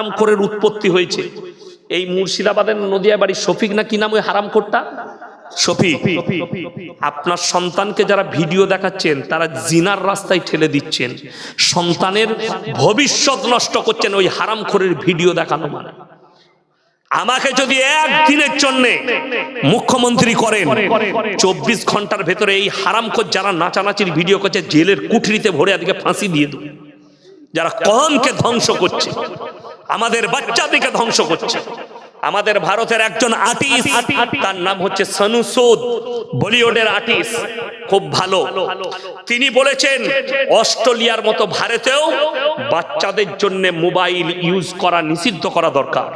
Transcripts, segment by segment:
হারামখোরের উৎপত্তি হয়েছে। এই মুর্শিদাবাদের নদিয়া বাড়ি শফিক না কি নাম ওই হারামখোরটা? শফিক। আপনার সন্তানকে যারা ভিডিও দেখাচ্ছেন, তারা জিনার রাস্তায় ঠেলে দিচ্ছেন। সন্তানের ভবিষ্যৎ নষ্ট করছেন ওই হারামখোরের ভিডিও দেখানো মানে। আমাকে যদি একদিনের জন্য মুখ্যমন্ত্রী করেন, চব্বিশ ঘণ্টার ভেতরে এই হারামখোর যারা নাচানাচির ভিডিও করছে, জেলের কুঠরিতে ভরে আজকে ফাঁসি দিয়ে দেবো। যারা কমকে ধ্বংস করছে। আমাদের বাচ্চাদেরকে ধ্বংস করছে। আমাদের ভারতের একজন আর্টিস্ট, তার নাম হচ্ছে সনু সুদ, বলিউডের আর্টিস্ট, খুব ভালো। তিনি বলেছেন, অস্ট্রেলিয়ার মতো ভারতেও বাচ্চাদের জন্য মোবাইল ইউজ করা নিষিদ্ধ করা দরকার,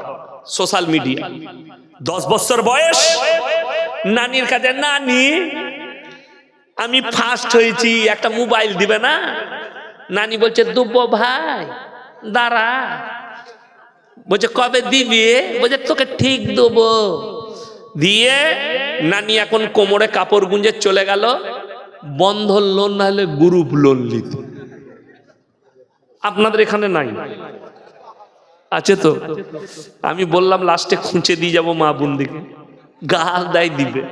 সোশ্যাল মিডিয়া। দশ বছর বয়স, নানির কাছে, নানি, আমি ফার্স্ট হয়েছি, একটা মোবাইল দিবে না? নানি বলছে, দুব্ব ভাই, দাঁড়া। বলছে, কবে দিবি? বলছে, তোকে ঠিক দেবো। দিয়ে নানি এখন কোমরে কাপড় গুঞ্জে চলে গেল। বন্ধন লোন না হলে গ্রুপ লোন নিতে। আপনাদের এখানে নাই? আছে তো? আমি বললাম, লাস্টে খুঁচে দিয়ে যাব মা বোনদিকে গাল দেয় দিবে।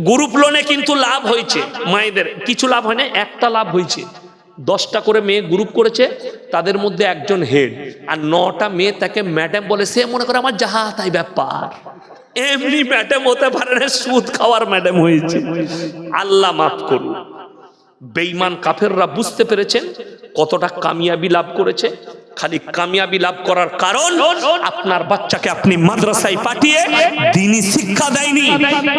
গ্রুপ লোনে কিন্তু লাভ হয়েছে মায়েদের। কিছু লাভ হয় না, একটা লাভ হয়েছে। দশটা করে মেয়ে গ্রুপ করেছে, তাদের মধ্যে একজন হেড আর নটা মেয়ে তাকে ম্যাডাম বলে, সে মনে করে আমার যাহা তাই ব্যাপার। এমনি ম্যাডাম হতে পারে না, সুদ খাওয়ার ম্যাডাম হয়েছে। আল্লাহ মাফ করুন। বেঈমান কাফেররা বুঝতে পেরেছেন কতটা কামিয়াবি লাভ করেছে। খালি কামিয়াবি লাভ করার কারণ, আপনার বাচ্চাকে আপনি মাদ্রাসায় পাঠিয়ে দিনই শিক্ষা দেয়নি।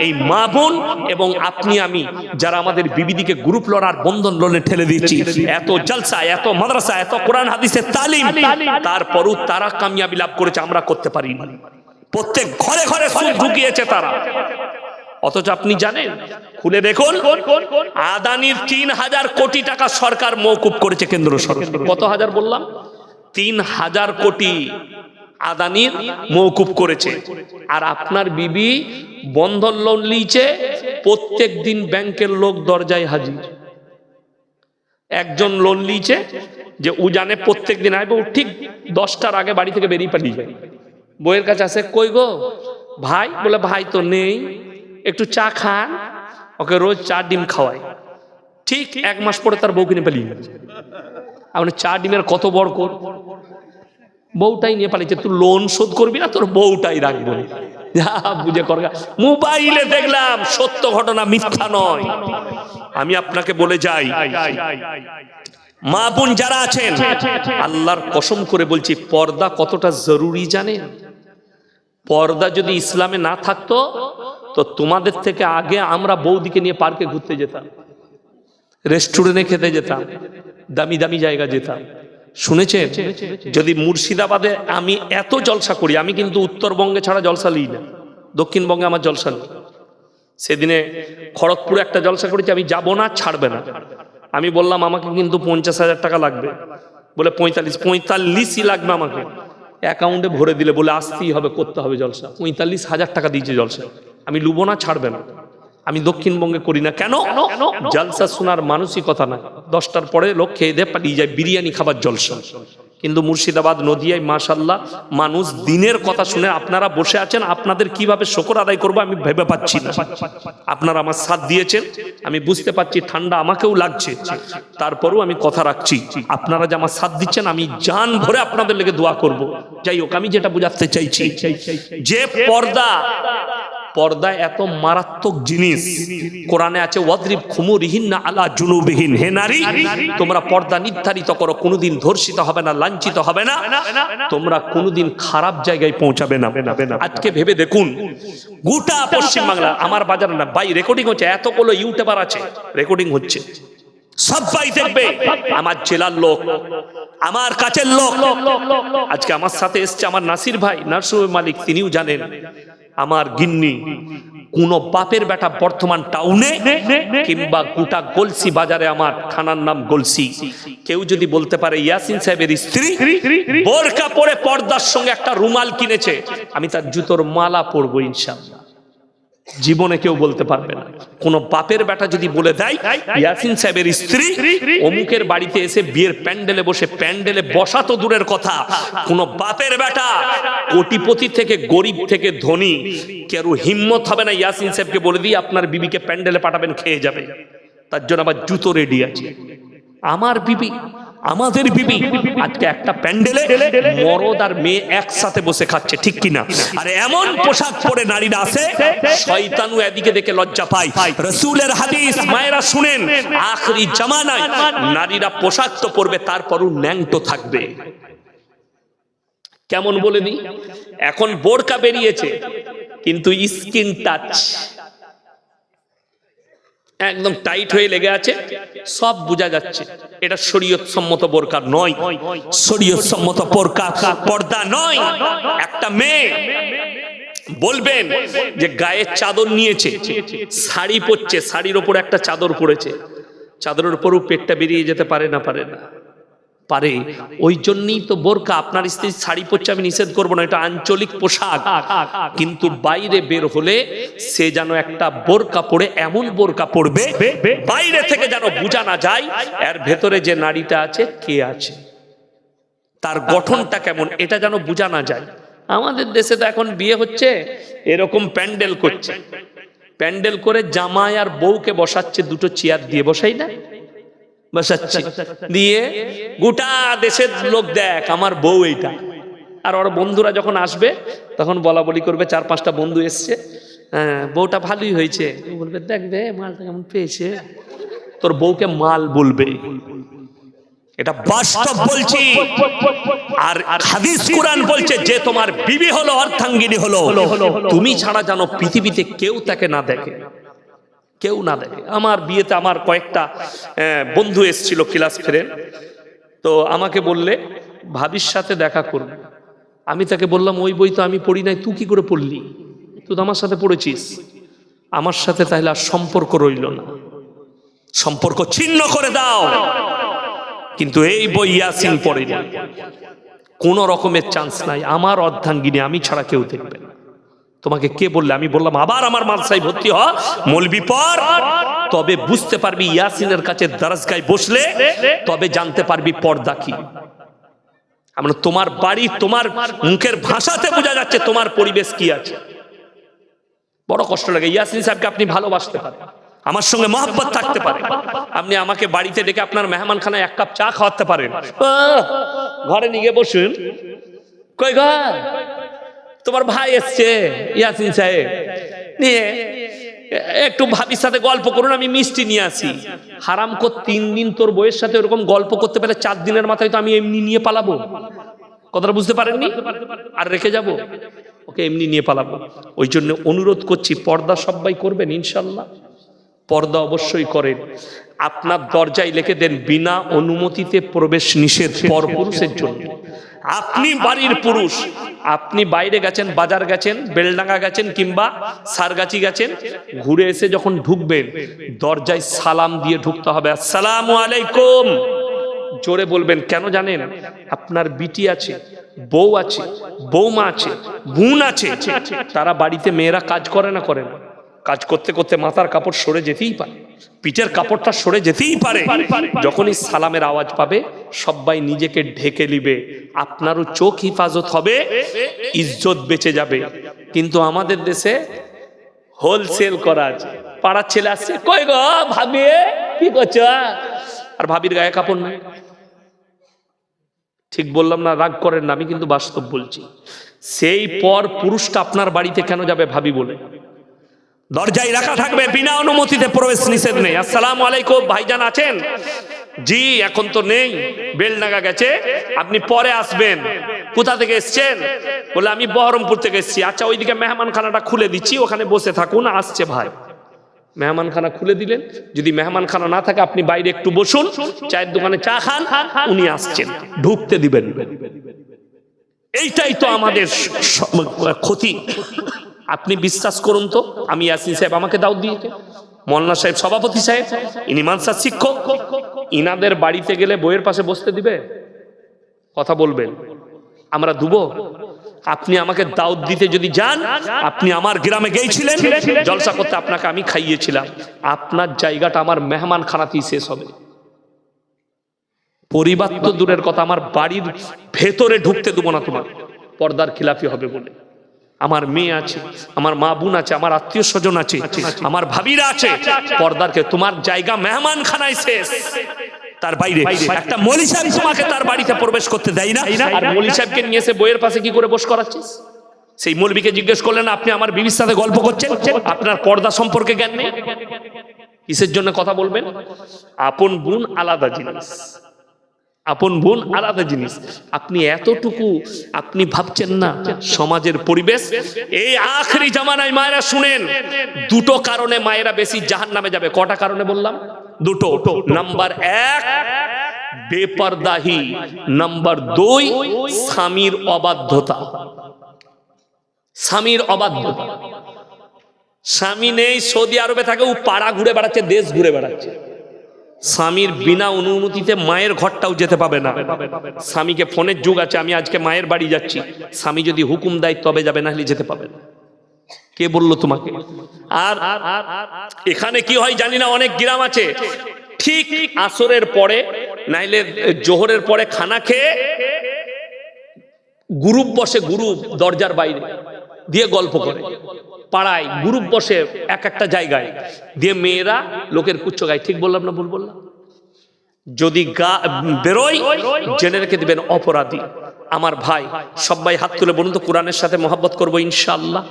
এই মা বোন এবং আপনি, আমি যারা আমাদের বিবিদিকে গ্রুপ লড়ার বন্ধন লোনে ঠেলে দিচ্ছি এত জলসা, এত মাদ্রাসা, এত কোরআন হাদিসের তালিম, তারপরও তারা কামিয়াবি লাভ করেছে, আমরা করতে পারিনি। প্রত্যেক ঘরে ঘরে সুদ ঢুকিয়েছে তারা। অথচ আপনি জানেন, খুলে দেখুন, আদানির তিন হাজার কোটি টাকা সরকার মৌকুব করেছে কেন্দ্র সরকার। কত হাজার বললাম? তিন হাজার কোটি আদানির মৌকুব করেছে। আর আপনার বিবি বন্ধন লোন লিয়েছে প্রত্যেক দিন ব্যাংকের লোক দরজায় হাজির। একজন লোন লিয়েছে যে উজানে প্রত্যেক দিন আসবে ও ঠিক দশটার আগে বাড়ি থেকে বেরিয়ে পালিয়ে যায়। বইয়ের কাছে আসে কই গো? ভাই? বলে, ভাই তো নেই। একটু চা খান, ওকে রোজ চা ডিম খাওয়াই। ঠিক এক মাস পরে তার বউ কিনে পালিয়ে গেছে আপনি চা ডিমের কত বড় কর? বউটাই নিয়ে পালিয়েছে তুই লোন শোধ করবি না, তোর বউটাই রাখব যা বুঝে কর মোবাইলে দেখলাম, সত্য ঘটনা, মিথ্যা নয়। আমি আপনাকে বলে যাই, মা বোন যারা আছেন, আল্লাহর কসম করে বলছি, পর্দা কতটা জরুরি জানেন? পর্দা যদি ইসলামে না থাকতো, তো তোমাদের থেকে আগে আমরা বৌদিকে নিয়ে পার্কে ঘুরতে যেতাম রেস্টুরেন্টে খেতে যেতাম। দামি দামি জায়গা যেতাম। শুনেছেন? যদি মুর্শিদাবাদে আমি এত জলসা করি, আমি কিন্তু উত্তরবঙ্গে ছাড়া জলসা লিই না। দক্ষিণবঙ্গে আমার জলসা নেই। সেদিনে খড়গপুরে একটা জলসা করেছি, আমি যাব না, ছাড়বে না। আমি বললাম, আমাকে কিন্তু পঞ্চাশ হাজার টাকা লাগবে। বলে, পঁয়তাল্লিশ, পঁয়তাল্লিশই লাগবে আমাকে। অ্যাকাউন্টে ভরে দিলে, বলে, আসতেই হবে, করতে হবে জলসা। পঁয়তাল্লিশ হাজার টাকা দিয়েছে জলসা। আমি লুবো না, ছাড়বে না। আমি দক্ষিণবঙ্গে করি না। কেন? জলসা শোনার মানসিকতা না দশটার পরে লোক খেয়ে দিয়ে পালিয়ে যায় বিরিয়ানি খাবার জলসা। কিন্তু মুর্শিদাবাদ নদিয়ায় মাশাল্লাহ মানুষ দিনের কথা শুনে আপনারা বসে আছেন আপনাদের কীভাবে শকর আদায় করব আমি ভেবে পাচ্ছি না। আপনারা আমার সাথ দিয়েছেন আমি বুঝতে পারছি ঠান্ডা আমাকেও লাগছে। তারপরেও আমি কথা রাখছি। আপনারা যে আমার সাথ দিচ্ছেন আমি জান ভরে আপনাদের লেগে দোয়া করব। যাই হোক আমি যেটা বোঝাতে চাইছি যে পর্দা পর্দা এত মারাত্মক জিনিস। কোরআনে আছে, ওয়াদ্রিব খুমুরিহীন না আলা জুনুবিহীন। হে নারী, তোমরা পর্দা নির্ধারিত করো, কোনোদিন ধর্ষিত হবে না, লাঞ্ছিত হবে না। তোমরা কোনোদিন খারাপ জায়গায় পৌঁছাবে না। আজকে ভেবে দেখুন, গোটা পশ্চিম বাংলা আমার বাজার না বাই রেকর্ডিং হচ্ছে, এতগুলো ইউটিউবার আছে রেকর্ডিং হচ্ছে। সবাই দেখবে, আমার জেলার লোক, আমার কাছের লোক। আজকে আমার সাথে এসছে আমার নাসির ভাই নার্সুর মালিক, তিনিও জানেন। আমার গিন্নি, কোন বাপের বেটা বর্তমান টাউনে কিংবা গোটা গলসি বাজারে আমার থানার নাম গলসি। কেউ যদি বলতে পারে ইয়াসিন সাহেবের স্ত্রী, বোরকা পরে পর্দার সঙ্গে একটা রুমাল কিনেছে, আমি তার জুতোর মালা পরবো ইনশাল্লাহ জীবনে কেউ বলতে পারবে না। কোন বাপের বেটা যদি বলে দেয়, ইয়াসিন সাহেবের স্ত্রী অমুকের বাড়িতে এসে বিয়ের প্যান্ডেলে বসে, প্যান্ডেলে বসা তো দূরের কথা। কোন বাপের বেটা কোটিপতি থেকে গরিব থেকে ধনী কেউ হিম্মত হবে না ইয়াসিন সাহেবকে বলে দিয়ে আপনার বিবিকে প্যান্ডেলে পাঠাবেন, খেয়ে যাবে। তার জন্য আবার জুতো রেডি আছে। আমার বিবি আমাদের বিবি আজকে একটা প্যান্ডেলে মরদ আর মেয়ে একসাথে বসে খাচ্ছে, ঠিক কিনা? আর এমন পোশাক পরে নারীরা আছে শয়তানু এদিকে দেখে লজ্জা পায়। রসুলের হাদিস, মায়েরা শুনেন, আখরি জামানায় নারীরা পোশাক তো পরবে, তারপরও ন্যাংটো থাকবে। কেমন বলে দিই? এখন বোরকা বেরিয়েছে, কিন্তু স্কিন টাচ। একদম টাইট হয়ে লেগে আছে, সব বোঝা যাচ্ছে। এটা শরীয়ত সম্মত বোরকা নয়। শরীয়ত সম্মত বোরকা পর্দা নয়। একটা মেয়ে বলবেন যে গায়ের চাদর নিয়েছে, শাড়ি পরছে, শাড়ির ওপর একটা চাদর পরেছে। চাদরের উপরও পেটটা বেরিয়ে যেতে পারে না পারে না। পারে। ওই জন্যই তো বোরকা আপনার স্ত্রী শাড়ি পরছে, আমি নিষেধ করব না, এটা আঞ্চলিক পোশাক। কিন্তু বাইরে বের হলে সে যেন একটা বোরকা পরে এমন বোরকা পরবে, বাইরে থেকে যেন বোঝা না যায়, এর ভেতরে যে নারীটা আছে, কে আছে? তার গঠনটা কেমন, এটা যেন বোঝা না যায়। আমাদের দেশে তো এখন বিয়ে হচ্ছে, এরকম প্যান্ডেল করছে। প্যান্ডেল করে জামাই আর বউকে বসাচ্ছে, দুটো চেয়ার দিয়ে বসাই না? বসাচ্ছে। দিয়ে গোটা দেশের লোক দেখ, আমার বউ এইটা। আর ওর বন্ধুরা যখন আসবে, তখন বলা বলি করবে, চার পাঁচটা বন্ধু এসছে। হ্যাঁ বউটা ভালোই হয়েছে। বলবে দেখবে মালটা কেমন পেয়েছে? তোর বউকে মাল বলবে। এটা বাস্তব বলছি। আর হাদিস কোরআন বলছে, যে তোমার বিবি হলো অর্থাঙ্গিনী হলো। তুমি ছাড়া জানো পৃথিবীতে কেউ তাকে না দেখে। কেউ না দেখে আমার বিয়েতে আমার কয়েকটা বন্ধু এসেছিল ক্লাস ফ্রেন্ড তো আমাকে বললে, ভাবির সাথে দেখা করবে। আমি তাকে বললাম, ওই বই তো আমি পড়ি নাই, তুই কি করে পড়লি? তুই তো আমার সাথে পড়েছিস। আমার সাথে তাহলে আর সম্পর্ক রইল না। সম্পর্ক ছিন্ন করে দাও। কিন্তু এই বই ইয়াসিন পড়েনি। কোন রকমের চান্স নাই। আমার অর্ধাঙ্গিনী, আমি ছাড়া কেউ দেখবে না। তোমাকে কে বললে? আমি বললাম, আবার আমার মালসাই ভর্তি হ, মলবি পর তবে বুঝতে পারবি ইয়াসিনের কাছে দারাজগায় বসলে, তবে জানতে পারবি পর্দা কি। আমরা তোমার বাড়ি, তোমার মুখের ভাষাতে বোঝা যাচ্ছে তোমার পরিবেশ কি আছে। বড় কষ্ট লাগে। ইয়াসিন সাহেবকে আপনি ভালোবাসতে পারেন, আমার সঙ্গে মহব্বত থাকতে পারে আপনি আমাকে বাড়িতে ডেকে আপনার মেহমানখানায় এক কাপ চা খাওয়াতে পারেন। ঘরে নিয়ে বসুন। কই ঘর? তোমার ভাই এসছে, ইয়াসিন সাহেব। নিয়ে একটু ভাবির সাথে গল্প করুন, আমি মিষ্টি নিয়ে আসি। হারাম কর তিন দিন তোর বইয়ের সাথে ওরকম গল্প করতে পারে চার দিনের মাথায় তো আমি এমনি নিয়ে পালাবো। কথাটা বুঝতে পারেননি? আর রেখে যাব? ওকে, এমনি নিয়ে পালাবো। ওই জন্য অনুরোধ করছি, পর্দা সবাই করবেন ইনশাল্লাহ। পর্দা অবশ্যই করেন। আপনার দরজায় লিখে দেন, বিনা অনুমতিতে প্রবেশ নিষেধ, পরপুরুষের জন্য। আপনি বাড়ির পুরুষ। আপনি বাইরে গেছেন, বাজার গেছেন, বেলডাঙ্গা গেছেন কিংবা সারগাছি গেছেন, ঘুরে এসে যখন ঢুকবেন, দরজায় সালাম দিয়ে ঢুকতে হবে। আসসালামু আলাইকুম। জোরে বলবেন, কেন জানেন? আপনার বিটি আছে, বউ আছে, বৌমা আছে, বোন আছে। তারা বাড়িতে মেয়েরা কাজ করে না করে না। কাজ করতে করতে মাথার কাপড় সরে যেতেই পারে। পিঠের কাপড়টা সরে যেতেই পারে। যখনই সালামের আওয়াজ পাবে সবাই নিজেকে ঢেকে নিবে। আপনারও চোখ হিফাজত হবে, ইজ্জত বেঁচে যাবে। কিন্তু আমাদের দেশে হোলসেল করা আছে। পাড়ার ছেলে আসছে, কই গো ভাবি, কি করছ? আর ভাবির গায়ে কাপড় নাই। ঠিক বললাম না, রাগ করেন না, আমি কিন্তু বাস্তব বলছি। সেই পর পুরুষটা আপনার বাড়িতে কেন যাবে ভাবি বলে? দরজায় রাখা থাকবে, বিনা অনুমতিতে প্রবেশ নিষেধ নেই। আসসালাম আলাইকুম, ভাইজান আছেন? জি, এখন তো নেই। বেলনাগা গেছে। আপনি পরে আসবেন। কোথা থেকে এসছেন? বলে আমি বহরমপুর থেকে এসেছি। আচ্ছা ওইদিকে মেহমানখানাটা খুলে দিচ্ছি, ওখানে বসে থাকুন, আসছে ভাই। মেহমানখানা খুলে দিলেন। যদি মেহমানখানা না থাকে, আপনি বাইরে একটু বসুন। চায়ের দোকানে চা খান, উনি আসছেন। ঢুকতে দিবেন। এইটাই তো আমাদের ক্ষতি। আপনি বিশ্বাস করুন তো? আমি ইয়াসিন সাহেব আমাকে দাও দিয়েছে। মল্লা সাহেব সভাপতি সাহেব, ইনি মানসার শিক্ষক। ইনাদের বাড়িতে গেলে বইয়ের পাশে বসতে দিবে? কথা বলবেন। আমরা দুবো। আপনি আমাকে দাউদ দিতে যদি যান, আপনি আমার গ্রামে গিয়েছিলেন, জলসা করতে আপনাকে আমি খাইয়েছিলাম। আপনার জায়গাটা আমার মেহমান খানাতেই শেষ হবে। পরিবার তো দূরের কথা, আমার বাড়ির ভেতরে ঢুকতে দেবো না তোমার পর্দার খিলাফি হবে বলে। আমার মেয়ে আছে আমার মা বোন আছে আমার আত্মীয় স্বজন আছে আমার ভাবিরা আছে পর্দারকে তোমার জায়গা মেহমান খানায় শেষ। তার বাইরে একটা মলি সাহেব তোমাকে তার বাড়িতে প্রবেশ করতে দেয় না। আর মলি সাহেবকে নিয়ে এসে বইয়ের পাশে কি করে বস করাচ্ছিস? সেই মৌলবীকে জিজ্ঞেস করলেন আপনি আমার বিবির সাথে গল্প করছেন? আপনার পর্দা সম্পর্কে জ্ঞান নেই? কিসের জন্য কথা বলবেন? আপন বোন আলাদা জিনিস। আপন বোন আলাদা জিনিস। আপনি এতটুকু, আপনি ভাবছেন না সমাজের পরিবেশ? এই আখরি জামানায় মায়েরা শুনেন, দুটো কারণে মায়েরা বেশি জাহান নামে যাবে। কটা কারণে বললাম? দুটো। নাম্বার এক, বেপরদাহি। নাম্বার দুই, স্বামীর অবাধ্যতা। স্বামীর অবাধ্যতা। স্বামী নেই, সৌদি আরবে থাকে, ও পাড়া ঘুরে বেড়াচ্ছে, দেশ ঘুরে বেড়াচ্ছে। স্বামীর বিনা অনুমতিতে মায়ের ঘরটাও যেতে পাবে না। স্বামীকে ফোনের যুগ আছে, আমি আজকে মায়ের বাড়ি যাচ্ছি। স্বামী যদি হুকুম দেয়, তবে যাবে, না হলে যেতে পাবে না। কে বলল তোমাকে? আর এখানে কি হয় জানি না, অনেক গ্রাম আছে। ঠিক আসরের পরে, নাইলে জোহরের পরে খানা খেয়ে গ্রুপ বসে, গ্রুপ দরজার বাইরে দিয়ে গল্প করে। পাড়ায় গ্রুপ বসে এক একটা জায়গায়। দিয়ে মেয়েরা লোকের কুচ্ছ গায়, ঠিক বললাম না ভুল বললাম? যদি গা বেরোয়, জেনে রেখে দিবেন অপরাধী। আমার ভাই, সবাই হাত তুলে বলুন তো, কোরআনের সাথে মহাব্বত করব ইনশাল্লাহ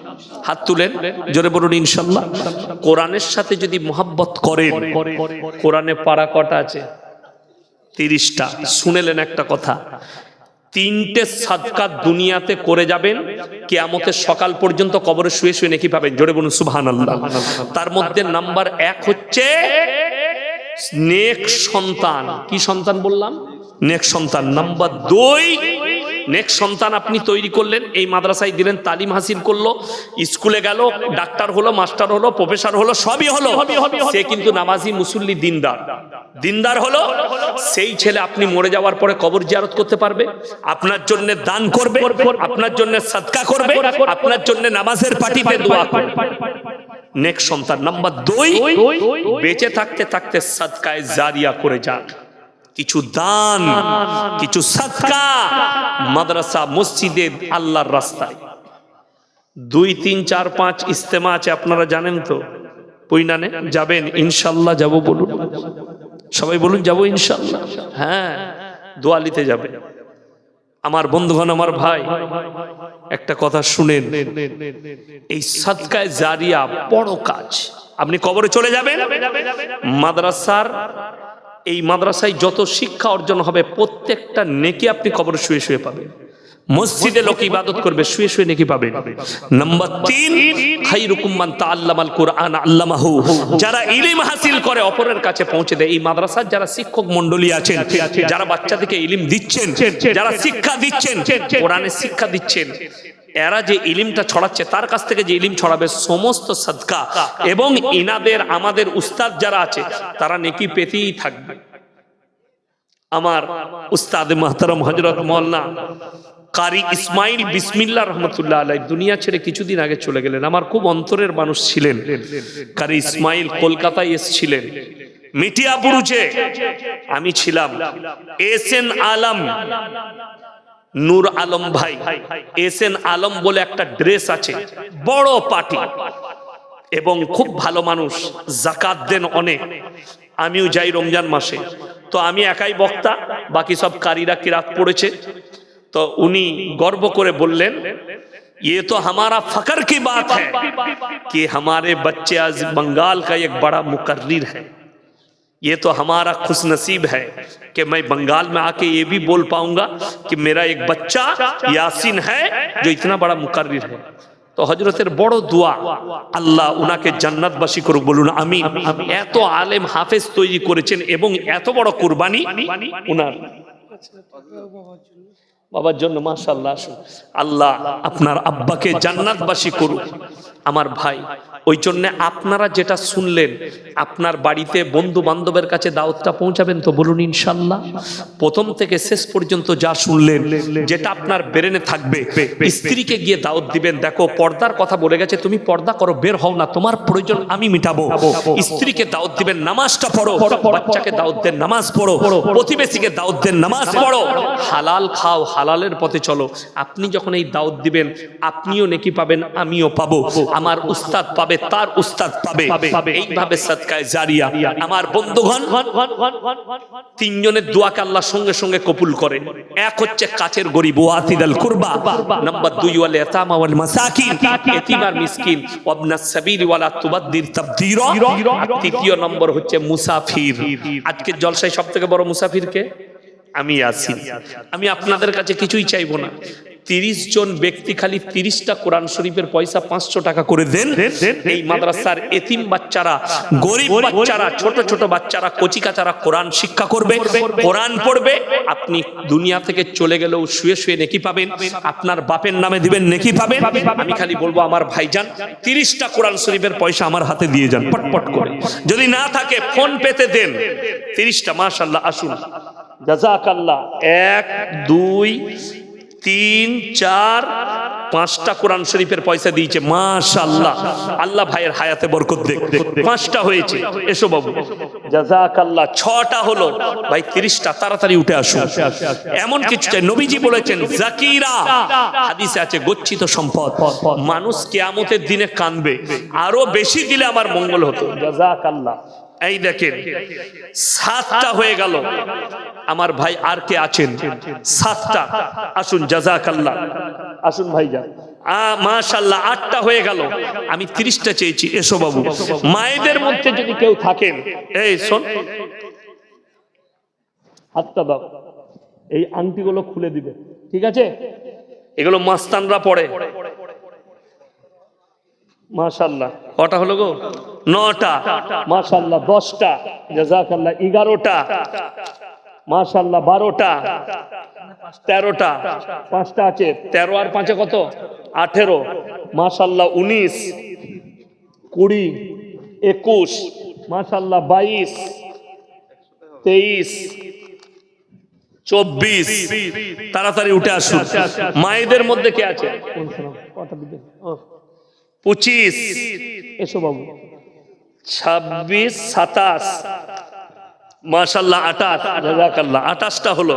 হাত তুলেন, জোরে বলুন ইনশাল্লাহ কোরআনের সাথে যদি মহাব্বত করেন, কোরআনে পারা কটা আছে? তিরিশটা। শুনেলেন একটা কথা। তিনটে সাদকা দুনিয়াতে করে যাবেন, কেয়ামতের সকাল পর্যন্ত কবরে শুয়ে শুয়ে নাকি পাবেন। জোরে বলুন সুবহান আল্লাহ তার মধ্যে নাম্বার এক হচ্ছে নেক সন্তান। কি সন্তান বললাম? নেক সন্তান। নাম্বার দুই নেক সন্তান আপনি তৈরি করলেন এই মাদ্রাসায় দিলেন তালিম হাসিল করল স্কুলে গেল ডাক্তার হলো মাস্টার হলো প্রফেসর হলো সবই হলো। সে কিন্তু নামাজি মুসল্লি দিনদার। দিনদার হলো সেই ছেলে আপনি মরে যাওয়ার পরে কবর জিয়ারত করতে পারবে আপনার জন্য দান করবে আপনার জন্য সদকা করবে আপনার জন্য নামাজের পার্টিতে দোয়া করবে। নেক সন্তান নাম্বার দুই বেঁচে থাকতে থাকতে সদকায় জারিয়া করে যান। কিছু দান, কিছু সদকা মাদ্রাসা, মসজিদে আল্লাহর রাস্তায়। দুই, তিন, চার, পাঁচ ইস্তেমা আছে, আপনারা জানেন তো। পৈনানে যাবেন, ইনশাল্লাহ যাব বলুন। সবাই বলুন, যাব ইনশাল্লাহ। হ্যাঁ দোয়ালিতে যাবে। আমার বন্ধুগণ, আমার ভাই, একটা কথা শুনেন। এই সাদকায় জারিয়া বড় কাজ। আপনি কবরে চলে যাবেন, মাদ্রাসার এই মাদ্রাসায় যত শিক্ষা অর্জন হবে, প্রত্যেকটা নেকি আপনি কবরে শুয়ে শুয়ে পাবেন। মসজিদে লোক ইবাদত করবে, শুয়ে শুয়ে নেকি পাবে নাম্বার তিন, খাইরুকুম মান তাআল্লামাল কুরআন আল্লামাহু। যারা ইলম হাসিল করে, অপরের কাছে পৌঁছে দেয়। এই মাদ্রাসার যারা শিক্ষক মণ্ডলী আছেন, যারা বাচ্চাদেরকে ইলম দিচ্ছেন, যারা শিক্ষা দিচ্ছেন কোরআনের শিক্ষা দিচ্ছেন। এরা যে ইলিমটা ছড়াচ্ছে, তার কাছ থেকে যে ইলিম ছড়াবে, সমস্ত সদকা। এবং ইনাদের, আমাদের উস্তাদ যারা আছে, তারা নেকি পেতেই থাকবে। আমার উস্তাদ মাহতারম হজরত মোল্লা কারি ইসমাইল বিসমিল্লা রহমতুল্লাহ আলাই দুনিয়া ছেড়ে কিছুদিন আগে চলে গেলেন। আমার খুব অন্তরের মানুষ ছিলেন। কারি ইসমাইল কলকাতায় এসছিলেন। মিটিয়া বুরুজে আমি ছিলাম। S N Alam. নূর আলম ভাই এস এন আলম বলে একটা ড্রেস আছে বড় পার্টি এবং খুব ভালো মানুষ জাকাত দেন অনেক আমিও যাই রমজান মাসে তো আমি একাই বক্তা বাকি সব কারীরা কিরাত পড়েছে তো উনি গর্ব করে বললেন ये तो हमारा फकर की बात है कि हमारे बच्चे आज बंगाल का एक बड़ा मुकर्रिर है ये तो हमारा खुश नसीब है कि मैं बंगाल में आके ये भी बोल पाऊंगा कि मेरा एक बच्चा यासीन है जो इतना बड़ा मुकर्रिर है তো হজরতের বড় দোয়া আল্লাহ উনাকে জান্নাতবাসী করুক বলুন আমি এত আলেম হাফেজ তৈরি করেছেন এবং এত বড় কুরবানি উনার বাবার জন্য মাশাল্লাহ আসুন। আল্লাহ আপনার আব্বাকে জান্নাতবাসী করুক। আমার ভাই, ওই জন্যে আপনারা যেটা শুনলেন, আপনার বাড়িতে বন্ধু বান্ধবের কাছে দাওয়াতটা পৌঁছাবেন তো বলুন ইনশাল্লাহ প্রথম থেকে শেষ পর্যন্ত যা শুনলেন, যেটা আপনার ব্রেনে থাকবে, স্ত্রীকে গিয়ে দাওয়াত দিবেন। দেখো, পর্দার কথা বলে গেছে, তুমি পর্দা করো, বের হও না, তোমার প্রয়োজন আমি মিটাবো। স্ত্রীকে দাওয়াত দিবেন, নামাজটা পড়ো, বাচ্চাকে দাওয়াত দেন, নামাজ পড়ো, প্রতিবেশীকে দাওয়াত দেন, নামাজ পড়ো। হালাল খাও হালালের পথে চলো। আপনি যখন এই দাওয়াত দিবেন, আপনিও নেকি পাবেন, আমিও পাবো। আমার উস্তাদ পাবে, তার উস্তাদ পাবে। এইভাবে সৎকায় জারিয়া। আমার বন্ধুগণ, তিনজনের দোয়াকে আল্লাহ সঙ্গে সঙ্গে কবুল করে। এক হচ্ছে কাছের গরিব ওয়াতিদাল কুরবা। নাম্বার দুই, ওয়াল ইয়াতামা ওয়াল মাসাকিন। এতিম আর মিসকিন। ওয়াবনা সাবিল ওয়ালা তুবাদ্দির তাবদীরা। তৃতীয় নম্বর হচ্ছে মুসাফির। আজকের জলসায় সবথেকে বড় মুসাফির কে? আমি আছি। আমি আপনাদের কাছে কিছুই চাইব না। তিরিশ জন ব্যক্তি খালি তিরিশটা কোরআন শরীফের পয়সা পাঁচশো টাকা করে দেন। এই মাদ্রাসার এতিম বাচ্চারা গরিব বাচ্চারা ছোট ছোট বাচ্চারা কচিকাচারা কোরআন শিক্ষা করবে কোরআন পড়বে। আপনি দুনিয়া থেকে চলে গেলেও শুয়ে শুয়ে নেকি পাবেন। আপনার বাপের নামে দিবেন নেকি পাবেন। আমি খালি বলব আমার ভাইজান তিরিশটা কোরআন শরীফের পয়সা আমার হাতে দিয়ে যান পটপট করে। যদি না থাকে ফোন পেতে দেন। তিরিশটা মাশাল্লাহ আসুন। জাজাকাল্লাহ এক দুই তিন চার পাঁচটা কোরআন শরীফের পয়সা দিয়েছে। মাশাল্লাহ আল্লাহ ভাইয়ের হায়াতে বরকত দেখ। পাঁচটা হয়েছে। এসো বাবু। ছটা হলো। ভাই তিরিশটা। তাড়াতাড়ি উঠে আসুন এমন কিছু চাই। নবীজি বলেছেন জাকিরা। হাদিসে আছে গচ্ছিত সম্পদ। মানুষ কেয়ামতের দিনে কানবে। আরও বেশি দিলে আমার মঙ্গল হতো। জাজাকাল্লাহ এই দেখেন, সাতটা হয়ে গেল। আমার ভাই আর কে আছেন? সাতটা। আসুন, জাজাকাল্লাহ। আসুন ভাই যা মাশাল্লাহ, আটটা হয়ে গেল। আমি তিরিশটা চেয়েছি। এসো বাবু। মায়েদের মধ্যে যদি কেউ থাকেন, এই শোন। হাতটা দাও। এই আংটিগুলো খুলে দিবে। ঠিক আছে? এগুলো মাস্তানরা পড়ে। মাশাল্লাহ কটা হলো গো? নটা। মাশাল্লাহ দশটা। জাজাকাল্লাহ এগারোটা। মাশাল্লাহ বারোটা। তেরোটা। পাঁচটা আছে। তেরো আর পাঁচে কত? আঠেরো। মাশাল্লাহ উনিশ। কুড়ি। একুশ। মাশাল্লাহ বাইশ। তেইশ। চব্বিশ। তাড়াতাড়ি উঠে আসুন। মায়েদের মধ্যে কে আছে? কটা ও। পঁচিশ। এসো বাবু। ছাব্বিশ সাতাশ। মাশাল্লাহ আঠাশ রাজাকাল্লাহ আঠাশটা হলো।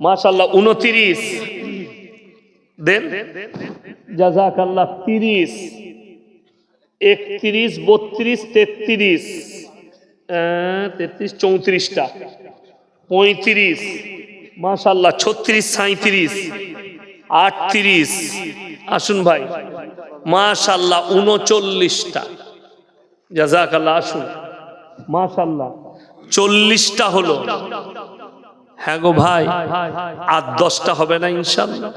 মাশাল্লাহ উনতিরিশ। দেন। জাজাকাল্লাহ তিরিশ। একত্রিশ বত্রিশ তেত্রিশ। তেত্রিশ চৌত্রিশটা। পঁয়ত্রিশ। মাশাল্লাহ ছত্রিশ সাঁত্রিশ আটত্রিশ। আসুন ভাই, মাশাল্লাহ উনচল্লিশটা। জাজাকাল্লাহ আসুন। মাশাল্লাহ, চল্লিশটা হলো। হ্যাঁ গো ভাই আর দশটা হবে না ইনশাল্লাহ?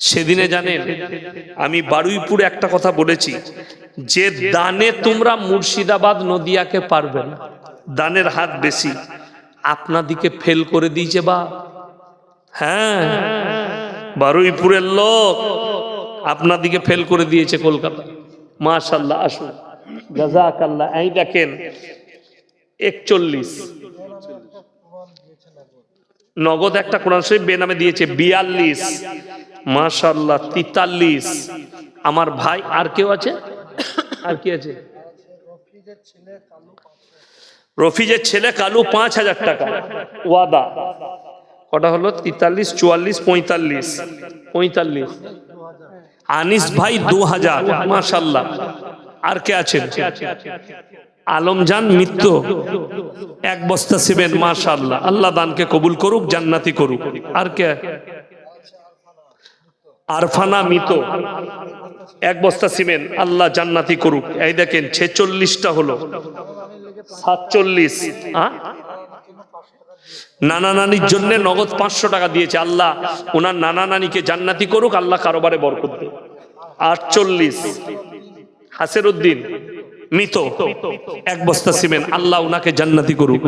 সেদিনে জানেন, আমি বারুইপুরে একটা কথা বলেছি, যে দানে তোমরা মুর্শিদাবাদ নদিয়াকে পারবে না, দানের হাত বেশি আপনাদিকে ফেল করে দিয়েছে বা হ্যাঁ বারুইপুরের লোক। আপনার দিকে ফেল করে দিয়েছে কলকাতা। মাশাল্লাহ আসুন। জাজাকাল্লাহ এই দেখেন, একচল্লিশ। নগদ একটা কোরআন শরীফ বেনামে দিয়েছে, বিয়াল্লিশ। মাশাল্লাহ তিতাল্লিশ। আমার ভাই, আর কেউ আছে? আর কি আছে? রফিজের ছেলে কালু পাঁচ হাজার টাকা। ওয়াদা। কটা হলো? তেতাল্লিশ, চুয়াল্লিশ, পঁয়তাল্লিশ। পঁয়তাল্লিশ। আনিস ভাই দু হাজার মাশাল্লাহ। আর কে আছেন? আলমজান মিত্র এক বস্তা সিমেন্ট মাশাল্লাহ। আল্লাহ দানকে কবুল করুক জান্নাতি করুক। আর কে? আরফানা মিত। এক বস্তা সিমেন্ট আল্লাহ জান্নাতি করুক। এই দেখেন ছেচল্লিশটা হলো। সাতচল্লিশ হ্যাঁ নানা নানির জন্য নগদ পাঁচশো টাকা দিয়েছে আল্লাহ। ওনার নানা নানিকে জান্নাতি করুক, আল্লাহ কারোবারে বরকত দেবে আটচল্লিশ। হাসের উদ্দিন মৃত। এক বস্তা সিমেন্ট, আল্লাহ উনাকে জান্নাতি করুক।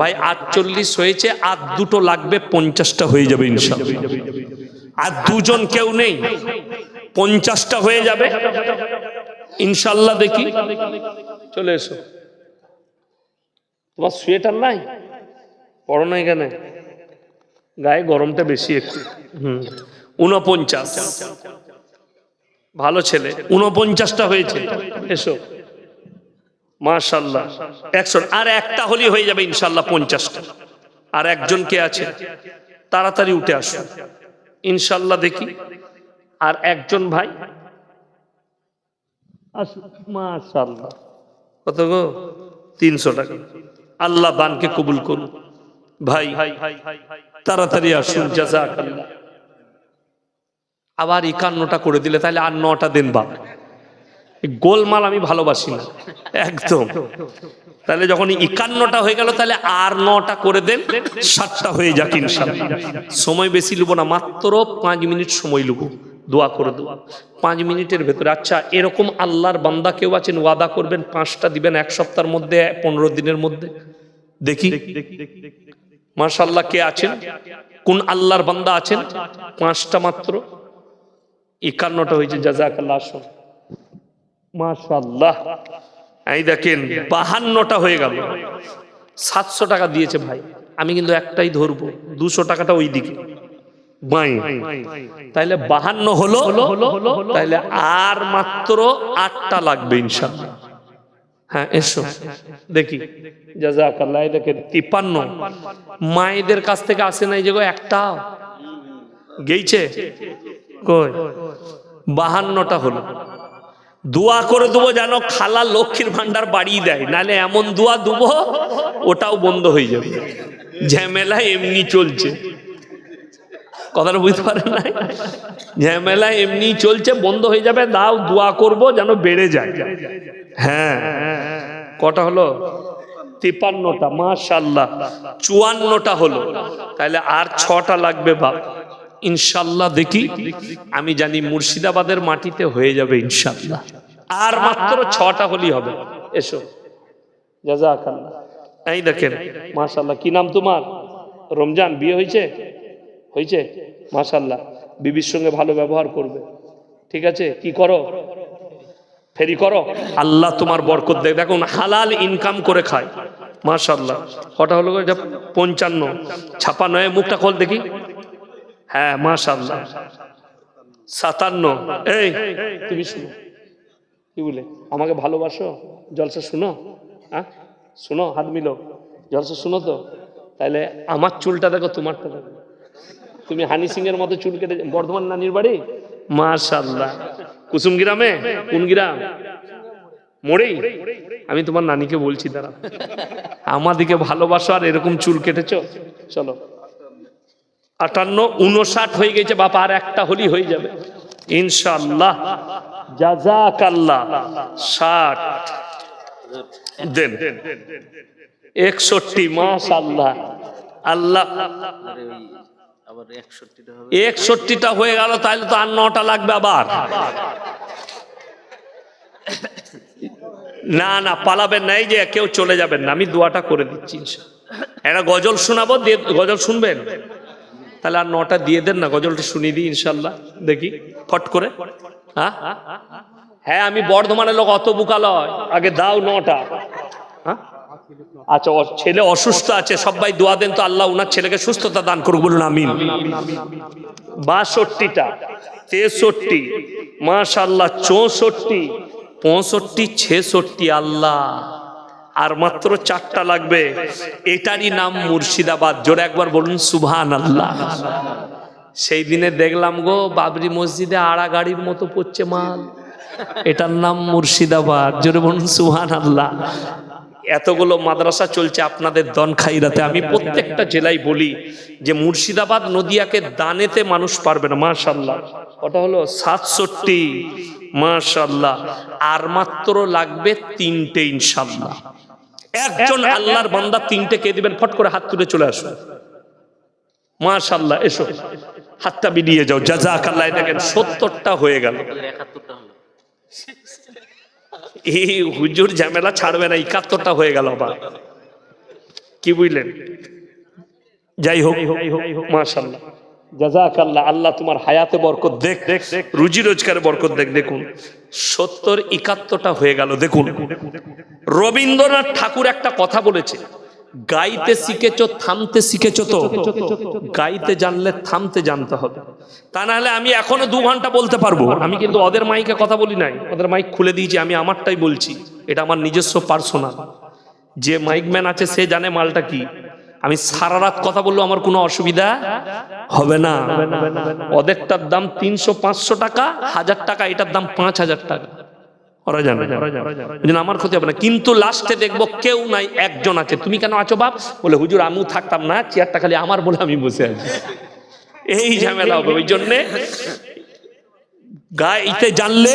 ভাই, আটচল্লিশ হয়েছে, আর দুটো লাগবে, পঞ্চাশটা হয়ে যাবে ইনশাল্লাহ আর দুজন কেউ নেই, পঞ্চাশটা হয়ে যাবে। ইনশাল্লাহ দেখি। চলে এসো। তোমার সোয়েটার নাই? পড়ো না এখানে। গায়ে গরমটা বেশি একটু। হুম। উনপঞ্চাশ ভালো ছেলে। উনপঞ্চাশটা হয়েছে। এসো। মাশাল্লাহ। একশো আর একটা হলি হয়ে যাবে ইনশাল্লাহ পঞ্চাশটা। আর একজন কে আছে? তাড়াতাড়ি উঠে আসো। ইনশাল্লাহ দেখি। আর একজন ভাই। মাশাল্লাহ। কত গো? তিনশো টাকা। আল্লাহ দানকে কবুল করুন ভাই, তাড়াতাড়ি আসুন জাজাক আবার একান্নটা করে দিলে, তাহলে আর নটা দিন বা গোলমাল আমি ভালোবাসি না। একদম। তাহলে যখন একান্নটা হয়ে গেল, তাহলে আর নটা করে দেন, সাতটা হয়ে যাক সময় বেশি লুবো না, মাত্র পাঁচ মিনিট সময় লুবো। দোয়া করে দেবো। পাঁচ মিনিটের ভেতরে আচ্ছা এরকম আল্লাহর বান্দা কেউ আছেন, ওয়াদা করবেন, পাঁচটা দিবেন, এক সপ্তাহের মধ্যে, পনেরো দিনের মধ্যে? দেখি দেখি দেখি। মাশাল্লাহ কে আছেন? কোন আল্লাহর বান্দা আছেন? পাঁচটা মাত্র। একান্নটা হয়েছে, জাজাকাল্লাহ আসুন মাশাল্লাহ এই দেখেন, বাহান্নটা হয়ে গেল। সাতশো টাকা দিয়েছে ভাই। আমি কিন্তু একটাই ধরবো, দুশো টাকাটা ওই দিকে তাইলে বাহান্ন হলো, তাইলে আর মাত্র আটটা লাগবে ইনশাল্লাহ হ্যাঁ এসো। দেখি। জাজাকাল্লাহ দেখেন, তিপ্পান্ন। মায়েদের কাছ থেকে আসে নাই যে গো একটা। গেইছে? কই? বাহান্নটা হলো। দোয়া করে দেবো যেন খালা লক্ষ্মীর ভান্ডার বাড়িয়ে দেয়। নালে এমন দোয়া দেবো, ওটাও বন্ধ হয়ে যাবে। ঝামেলা এমনি চলছে। কথাটা বুঝতে পারেন না ঝামেলা এমনি চলছে, বন্ধ হয়ে যাবে, দাও, দোয়া করব যেন বেড়ে যায়। হ্যাঁ। কটা হলো? তিপান্নটা মাশাল্লাহ চুয়ান্নটা হলো। তাহলে আর ছটা লাগবে বাপ। ইনশাল্লাহ দেখি। আমি জানি মুর্শিদাবাদের মাটিতে হয়ে যাবে ইনশাল্লাহ আর মাত্র ছটা হলেই হবে। এসো। এই দেখেন মাশাল্লাহ কি নাম তোমার? রমজান, বিয়ে হয়েছে? হয়েছে? মাশাল্লাহ বিবির সঙ্গে ভালো ব্যবহার করবে। ঠিক আছে? কি করো? ফেরি করো। আল্লাহ তোমার বরকত দেখ দেখুন হালাল ইনকাম করে খায়। মাশাল্লাহ কটা হলো পঞ্চান্ন। ছাপান্ন। এ, মুখটা খোল দেখি। হ্যাঁ মাশাল্লাহ সাতান্ন। এই তুমি শুনো। কি বলে? আমাকে ভালোবাসো? জলসা শুনো? হ্যাঁ শুনো হাত মিলো। জলসা শুনো তো? তাহলে আমার চুলটা দেখো তোমারটা দেখো। তুমি হানি সিং এর মতো চুল কেটে বর্ধমান নানির বাড়ি? মাশাল্লাহ কুসুম গ্রামে? কোন গ্রাম? মোড়েই? আমি তোমার নানিকে বলছি দাঁড়া আমাদিকে ভালোবাসো আর এরকম চুল কেটেছ? চলো। আটান্ন, উনষাট হয়ে গেছে বাবা আর একটা হলি হয়ে যাবে। ইনশাল্লাহ জাজাকাল্লাহ ষাট। দেন। একষট্টি মাশাল্লাহ আল্লাহ। আবার একষট্টিটা হয়ে গেল তাহলে তো আর নটা লাগবে আবার। না না, পালাবেন না, এই যে কেউ চলে যাবেন না, আমি দোয়াটা করে দিচ্ছি একটা গজল শোনাবো, দিয়ে গজল শুনবেন? তাহলে আর নটা দিয়ে দেন না, গজলটা শুনিয়ে দিই ইনশাল্লাহ দেখি, ফট করে। হ্যাঁ? হ্যাঁ আমি বর্ধমানের লোক অত বুকা লয় আগে দাও নটা। হ্যাঁ? আচ্ছা ছেলে অসুস্থ আছে, সবাই দোয়া দেন তো আল্লাহ উনার ছেলেকে সুস্থতা দান করুক, বলুন আমিন। বাষট্টিটা, তেষট্টি মাশাল্লাহ চৌষট্টি, পঁয়ষট্টি, ছেষট্টি, আল্লাহ। আর মাত্র চারটা লাগবে, এটারই নাম মুর্শিদাবাদ। জোরে একবার বলুন সুবহান আল্লাহ সেই দিনে দেখলাম গো, বাবরি মসজিদে আড়া গাড়ির মতো পড়ছে মাল। এটার নাম মুর্শিদাবাদ। জোরে বলুন সুবহান আল্লাহ এতগুলো মাদ্রাসা চলছে আপনাদের দন খাইরাতে। আমি প্রত্যেকটা জেলায় বলি যে মুর্শিদাবাদ নদিয়াকে দানেতে মানুষ পারবে না মাশাল্লাহ ওটা হলো? সাতষট্টি। মাশাল্লাহ আর মাত্র লাগবে তিনটে ইনশাল্লাহ একজন আল্লাহর বান্দা তিনটে কে দিবেন? ফট করে হাত তুলে চলে আসুন। মাশাল্লাহ এসো। হাতটা বিলিয়ে যাও। যা যা আল্লাহ দেখেন, সত্তরটা হয়ে গেল। একাত্তরটা হলো এই হুজুর ঝামেলা ছাড়বে না, একাত্তরটা হয়ে গেল আবার। কি বুঝলেন? যাই হোক মাশাল্লাহ আল্লাহ তোমার হায়াতে বরকত দেখ দেখ। রুজি রোজগারে বরকত দেখ, দেখুন। সত্তর একাত্তরটা হয়ে গেল, দেখুন। রবীন্দ্রনাথ ঠাকুর একটা কথা বলেছে গাইতে শিখেছ, থামতে শিখেছ তো? গাইতে জানলে থামতে জানতে হবে। তা না হলে আমি এখনও দু ঘণ্টা বলতে পারব। আমি কিন্তু ওদের মাইকে কথা বলি নাই। ওদের মাইক খুলে দিয়েছি, আমি আমারটাই বলছি। এটা আমার নিজস্ব পার্সোনাল। যে মাইকম্যান আছে, সে জানে মালটা কি। আমি সারা রাত কথা বললেও আমার কোনো অসুবিধা হবে না। ওদেরটার দাম তিনশো পাঁচশো টাকা, হাজার টাকা, এটার দাম পাঁচ হাজার টাকা। আমার ক্ষতি হবে না। কিন্তু লাস্টে দেখব কেউ নাই, একজন আছে। তুমি কেন আছো বাপ? বলে, হুজুর, আমিও থাকতাম না, চেয়ারটা খালি আমার বলে আমি বসে আছি। এই ঝামেলা হবে, ওই জন্যে গাইতে জানলে,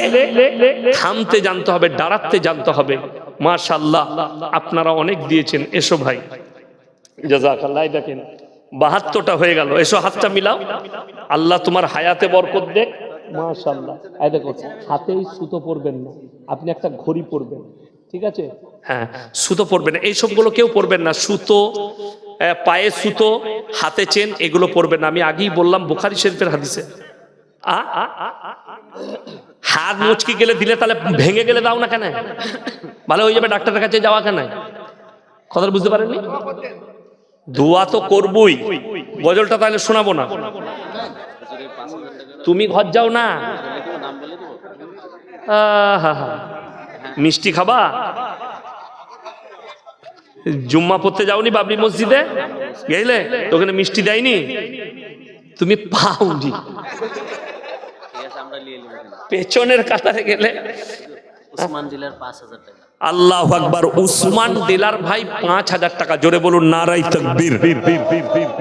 থামতে জানতে হবে, দাঁড়াতে জানতে হবে। মাশাল্লাহ আপনারা অনেক দিয়েছেন। এসো ভাই। জাজাকাল্লাহ দেখেন, বাহাত্তরটা হয়ে গেল। এসো হাতটা মিলাও। আল্লাহ তোমার হায়াতে বরকত দেখ। মাশাল্লাহ এই দেখো, হাতেই সুতো পরবেন না। আপনি একটা ঘড়ি পরবেন, ঠিক আছে? হ্যাঁ সুতো পরবেন এই সবগুলো কেউ পরবেন না। সুতো পায়ে সুতো, হাতে চেন, এগুলো পরবেন না। আমি আগেই বললাম বুখারি শরীফের হাদিসে। হাত মুচকি গেলে দিলে তাহলে ভেঙে গেলে দাও না কেন? ভালো হয়ে যাবে ডাক্তারের কাছে যাওয়া কেন? কথা বুঝতে পারেননি? দোয়া তো করবই। গজলটা তাহলে শোনাবো না হুজুরের পাঁচ হাজার টাকা তুমি ঘর যাও না। মিষ্টি খাবা? জুম্মা পড়তে যাওনি বাবরি মসজিদে? গেলে? ওখানে মিষ্টি দেয়নি? তুমি পাওনি। পেছনের কাতারে গেলে? ডিলার পাঁচ হাজার টাকা। আল্লাহ আকবার উসমান ডিলার ভাই পাঁচ হাজার টাকা, জোরে বলুন নারাই তকবীর।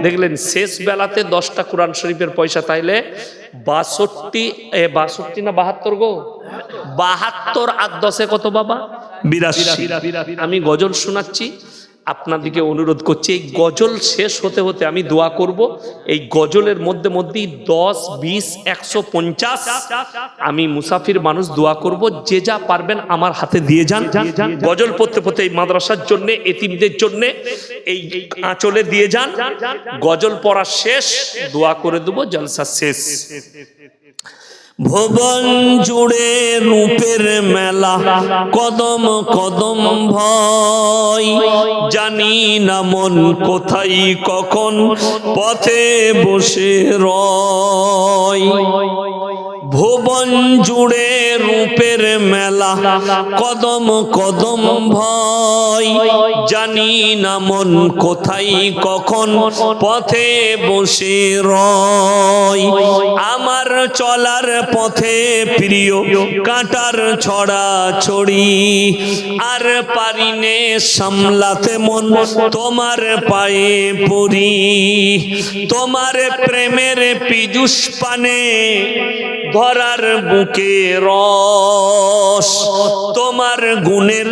দেখলেন, শেষ বেলাতে দশটা কোরআন শরীফের পয়সা, তাইলে বাষট্টি, এ, বাষট্টি না বাহাত্তর গো? বাহাত্তর আর দশে কত বাবা? বিরাশি। আমি গজল শোনাচ্ছি। আপনাদিকে অনুরোধ করছি, এই গজল শেষ হতে হতে আমি দোয়া করব। এই গজলের মধ্যে মধ্যেই দশ, বিশ, একশো পঞ্চাশ আমি মুসাফির মানুষ দোয়া করব, যে যা পারবেন আমার হাতে দিয়ে যান। গজল পড়তে পড়তে এই মাদ্রাসার জন্য, এতিমদের জন্য এই আঁচলে দিয়ে যান। গজল পড়া শেষ, দোয়া করে দেবো, জলসা শেষ। ভুবন জুড়ে রূপের মেলা, কদম কদম ভয়। জানি না মন কোথায়, কখন পথে বসে রয়। ভুবন জুড়ে রূপের মেলা, কদম কদম ভয়। জানি না মন কোথায়, কখন পথে বসে রয়। আমার চলার পথে প্রিয়, কাঁটার ছড়া ছড়ি। আর পারিনে সামলাতে মন, তোমার পায়ে পড়ি। তোমার প্রেমের পীযুষ পানে ধরার বুকে রস। তোমার গুণের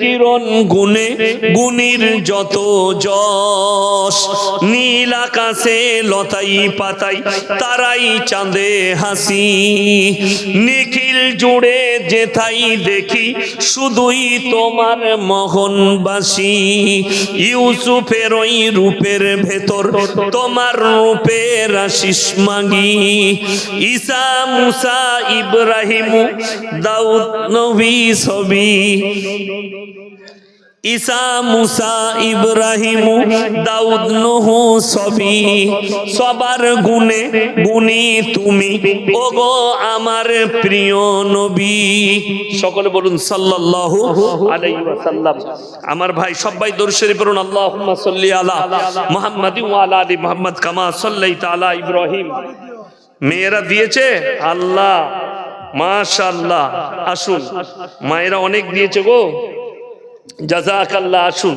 কিরণ গুণে, গুণীর যত যশ। নীল আকাশে লতাই পাতাই তারাই চাঁদে হাসি। নিখিল জুড়ে যেথাই দেখি, শুধুই তোমার মোহনবাসী। ইউসুফের ওই রূপের ভেতর তোমার রূপের আশিস মাগি। ঈসা মুসা ইব্রাহিম দাউদ নবী ঈসা মুসা ইব্রাহিম দাউদ সবার গুণে গুণী তুমি, ওগো আমার প্রিয় নবী। সকলে বলুন সাল্লাল্লাহু আলাইহি ওয়াসাল্লাম। আমার ভাই সবাই দরুদ শরীফ পড়ুন, আল্লাহুম্মা সাল্লি আলা মুহাম্মাদি ওয়া আলা আলি মুহাম্মদ কামা সাল্লাইতা আলা ইব্রাহিম। মেয়েরা দিয়েছে? আল্লাহ মাশাআল্লাহ আসুন। মায়েরা অনেক দিয়েছে গো। জাজাক আল্লাহ আসুন।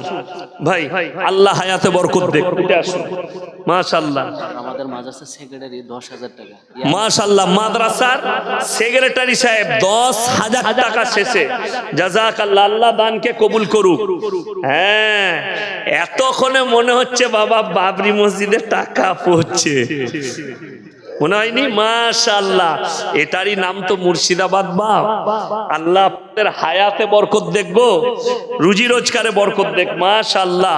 ভাই আল্লাহ হায়াতে বরকত দেখ। আসুন মাশাআল্লাহ। আর আমাদের মাদ্রাসা সেক্রেটারি দশ হাজার টাকা। মাশাআল্লাহ মাদ্রাসার সেক্রেটারি সাহেব দশ হাজার টাকা শেষে। জাজাক আল্লাহ আল্লাহ দানকে কবুল করুক। হ্যাঁ এতক্ষণে মনে হচ্ছে বাবা বাবরি মসজিদে টাকা পড়ছে। মনে হয়নি মাশাল্লাহ এটারই নাম তো মুর্শিদাবাদ বা আল্লাহ আপনাদের হায়াতে বরকত দেখব রুজি রোজগারে বরকত দেখ মাশাল্লাহ